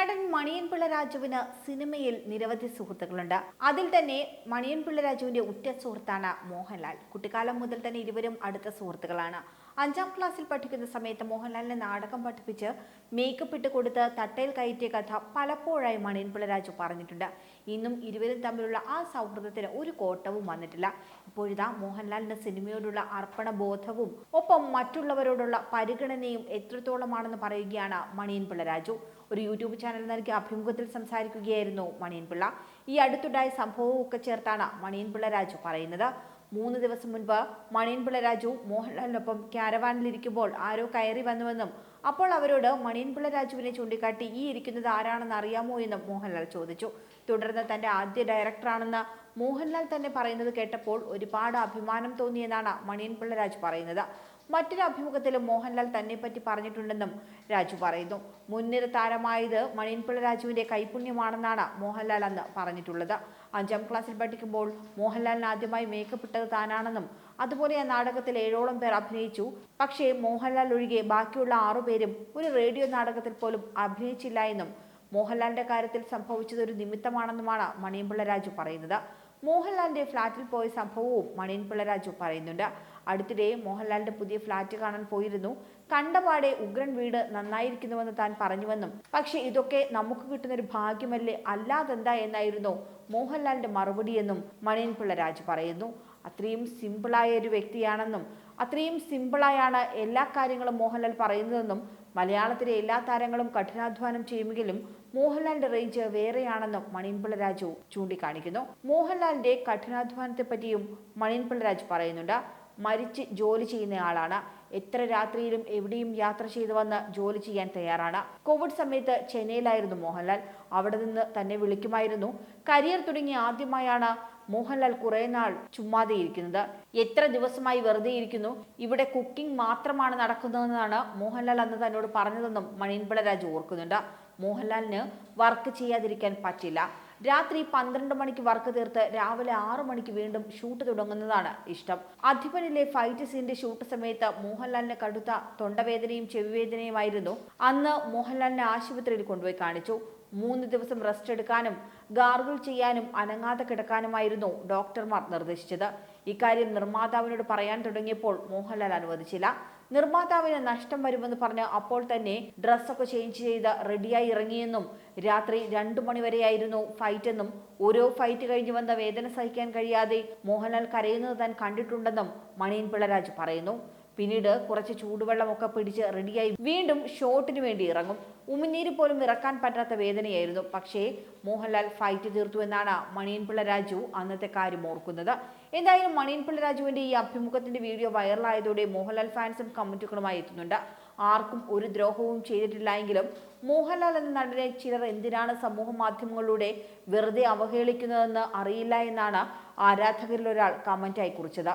നടൻ മണിയൻപിള്ള രാജുവിന് സിനിമയിൽ നിരവധി സുഹൃത്തുക്കളുണ്ട്. അതിൽ തന്നെ മണിയൻപിള്ള രാജുവിന്റെ ഉറ്റ സുഹൃത്താണ് മോഹൻലാൽ. കുട്ടിക്കാലം മുതൽ തന്നെ ഇരുവരും അടുത്ത സുഹൃത്തുക്കളാണ്. അഞ്ചാം ക്ലാസ്സിൽ പഠിക്കുന്ന സമയത്ത് മോഹൻലാലിനെ നാടകം പഠിപ്പിച്ച് മേക്കപ്പ് ഇട്ട് കൊടുത്ത് തട്ടയിൽ കയറ്റിയ കഥ പലപ്പോഴായി മണിയൻപിള്ള രാജു പറഞ്ഞിട്ടുണ്ട്. ഇന്നും ഇരുവരും തമ്മിലുള്ള ആ സൗഹൃദത്തിന് ഒരു കോട്ടവും വന്നിട്ടില്ല. ഇപ്പോഴിതാ മോഹൻലാലിന്റെ സിനിമയോടുള്ള അർപ്പണ ബോധവും ഒപ്പം മറ്റുള്ളവരോടുള്ള പരിഗണനയും എത്രത്തോളമാണെന്ന് പറയുകയാണ് മണിയൻപിള്ള രാജു. ഒരു യൂട്യൂബ് ചാനൽ നൽകിയ അഭിമുഖത്തിൽ സംസാരിക്കുകയായിരുന്നു മണിയൻപിള്ള. ഈ അടുത്തുണ്ടായ സംഭവവും ഒക്കെ ചേർത്താണ് മണിയൻപിള്ള രാജു പറയുന്നത്. മൂന്ന് ദിവസം മുൻപ് മണിയൻപിള്ള രാജു മോഹൻലാലിനൊപ്പം ക്യാരവാനിലിരിക്കുമ്പോൾ ആരോ കയറി വന്നുവെന്നും അപ്പോൾ അവരോട് മണിയൻപിള്ള രാജുവിനെ ചൂണ്ടിക്കാട്ടി ഈ ഇരിക്കുന്നത് ആരാണെന്ന് അറിയാമോ എന്നും മോഹൻലാൽ ചോദിച്ചു. തുടർന്ന് തന്റെ ആദ്യ ഡയറക്ടറാണെന്ന് മോഹൻലാൽ തന്നെ പറയുന്നത് കേട്ടപ്പോൾ ഒരുപാട് അഭിമാനം തോന്നിയെന്നാണ് മണിയൻപിള്ള രാജു പറയുന്നത്. മറ്റൊരു അഭിമുഖത്തിലും മോഹൻലാൽ തന്നെ പറ്റി പറഞ്ഞിട്ടുണ്ടെന്നും രാജു പറയുന്നു. മുൻനിര താരമായത് മണിയൻപിള്ള രാജുവിന്റെ കൈപുണ്യമാണെന്നാണ് മോഹൻലാൽ അന്ന് പറഞ്ഞിട്ടുള്ളത്. അഞ്ചാം ക്ലാസ്സിൽ പഠിക്കുമ്പോൾ മോഹൻലാലിന് ആദ്യമായി മേക്കപ്പ് ഇട്ടത് താനാണെന്നും അതുപോലെ ആ നാടകത്തിൽ ഏഴോളം പേർ അഭിനയിച്ചു. പക്ഷേ മോഹൻലാൽ ഒഴികെ ബാക്കിയുള്ള ആറുപേരും ഒരു റേഡിയോ നാടകത്തിൽ പോലും അഭിനയിച്ചില്ല എന്നും മോഹൻലാലിന്റെ കാര്യത്തിൽ സംഭവിച്ചത് ഒരു നിമിത്തമാണെന്നുമാണ് മണിയൻപിള്ള രാജു പറയുന്നത്. മോഹൻലാലിന്റെ ഫ്ളാറ്റിൽ പോയ സംഭവവും മണിയൻ പിള്ളരാജു പറയുന്നുണ്ട്. അടുത്തിടെ മോഹൻലാലിന്റെ പുതിയ ഫ്ളാറ്റ് കാണാൻ പോയിരുന്നു. കണ്ടപാടെ ഉഗ്രൻ വീട് നന്നായിരിക്കുന്നുവെന്ന് താൻ പറഞ്ഞുവെന്നും. പക്ഷേ ഇതൊക്കെ നമുക്ക് കിട്ടുന്നൊരു ഭാഗ്യമല്ലേ? അല്ലാതെന്താ എന്നായിരുന്നു മോഹൻലാലിന്റെ മറുപടിയെന്നും മണിയൻ പിള്ളരാജ് പറയുന്നു. അത്രയും സിമ്പിളായ ഒരു വ്യക്തിയാണെന്നും അത്രയും സിമ്പിളായാണ് എല്ലാ കാര്യങ്ങളും മോഹൻലാൽ പറയുന്നതെന്നും മലയാളത്തിലെ എല്ലാ താരങ്ങളും കഠിനാധ്വാനം ചെയ്യുമെങ്കിലും മോഹൻലാലിന്റെ റേഞ്ച് വേറെയാണെന്നും മണിൻപിള്ള രാജു ചൂണ്ടിക്കാണിക്കുന്നു. മോഹൻലാലിന്റെ കഠിനാധ്വാനത്തെ പറ്റിയും മണിൻപിള്ള രാജു പറയുന്നുണ്ട്. മരിച്ച് ജോലി ചെയ്യുന്ന ആളാണ്. എത്ര രാത്രിയിലും എവിടെയും യാത്ര ചെയ്തു വന്ന് ജോലി ചെയ്യാൻ തയ്യാറാണ്. കോവിഡ് സമയത്ത് ചെന്നൈയിലായിരുന്നു മോഹൻലാൽ. അവിടെ നിന്ന് തന്നെ വിളിക്കുമായിരുന്നു. കരിയർ തുടങ്ങി ആദ്യമായാണ് മോഹൻലാൽ കുറെ നാൾ ചുമ്മാതെ ഇരിക്കുന്നത്. എത്ര ദിവസമായി വെറുതെ ഇരിക്കുന്നു. ഇവിടെ കുക്കിംഗ് മാത്രമാണ് നടക്കുന്നതെന്നാണ് മോഹൻലാൽ അന്ന് തന്നോട് പറഞ്ഞതെന്നും മണിയൻപിള്ള രാജു ഓർക്കുന്നുണ്ട്. മോഹൻലാലിന് വർക്ക് ചെയ്യാതിരിക്കാൻ പറ്റില്ല. രാത്രി പന്ത്രണ്ട് മണിക്ക് വർക്ക് തീർത്ത് രാവിലെ ആറു മണിക്ക് വീണ്ടും ഷൂട്ട് തുടങ്ങുന്നതാണ് ഇഷ്ടം. അധിപനിലെ ഫൈറ്റ് സീന്റെ ഷൂട്ട് സമയത്ത് മോഹൻലാലിന് കടുത്ത തൊണ്ടവേദനയും ചെവിവേദനയുമായിരുന്നു. അന്ന് മോഹൻലാലിനെ ആശുപത്രിയിൽ കൊണ്ടുപോയി കാണിച്ചു. മൂന്ന് ദിവസം റെസ്റ്റ് എടുക്കാനും ഗാർഗിൾ ചെയ്യാനും അനങ്ങാതെ കിടക്കാനുമായിരുന്നു ഡോക്ടർമാർ നിർദ്ദേശിച്ചത്. ഇക്കാര്യം നിർമ്മാതാവിനോട് പറയാൻ തുടങ്ങിയപ്പോൾ മോഹൻലാൽ അനുവദിച്ചില്ല. നിർമ്മാതാവിന് നഷ്ടം വരുമെന്ന് പറഞ്ഞ് അപ്പോൾ തന്നെ ഡ്രസ്സൊക്കെ ചേഞ്ച് ചെയ്ത് റെഡിയായി ഇറങ്ങിയെന്നും രാത്രി രണ്ടു മണിവരെയായിരുന്നു ഫൈറ്റ് എന്നും ഓരോ ഫൈറ്റ് കഴിഞ്ഞു വന്ന വേദന സഹിക്കാൻ കഴിയാതെ മോഹൻലാൽ കരയുന്നത് താൻ കണ്ടിട്ടുണ്ടെന്നും മണിയൻ പിള്ളരാജ് പറയുന്നു. പിന്നീട് കുറച്ച് ചൂടുവെള്ളമൊക്കെ പിടിച്ച് റെഡിയായി വീണ്ടും ഷോട്ടിന് വേണ്ടി ഇറങ്ങും. ഉമിനീര് പോലും ഇറക്കാൻ പറ്റാത്ത വേദനയായിരുന്നു. പക്ഷേ മോഹൻലാൽ ഫൈറ്റ് തീർത്തു എന്നാണ് മണിയൻപിള്ള രാജു അന്നത്തെ കാര്യം ഓർക്കുന്നത്. എന്തായാലും മണിയൻപിള്ള രാജുവിന്റെ ഈ അഭിമുഖത്തിന്റെ വീഡിയോ വൈറലായതോടെ മോഹൻലാൽ ഫാൻസും കമന്റുകളുമായി എത്തുന്നുണ്ട്. ആർക്കും ഒരു ദ്രോഹവും ചെയ്തിട്ടില്ല എങ്കിലും മോഹൻലാൽ എന്ന നടനെ ചിലർ എന്തിനാണ് സമൂഹ മാധ്യമങ്ങളിലൂടെ വെറുതെ അവഹേളിക്കുന്നതെന്ന് അറിയില്ല എന്നാണ് ആരാധകരിൽ ഒരാൾ കമന്റായി കുറിച്ചത്.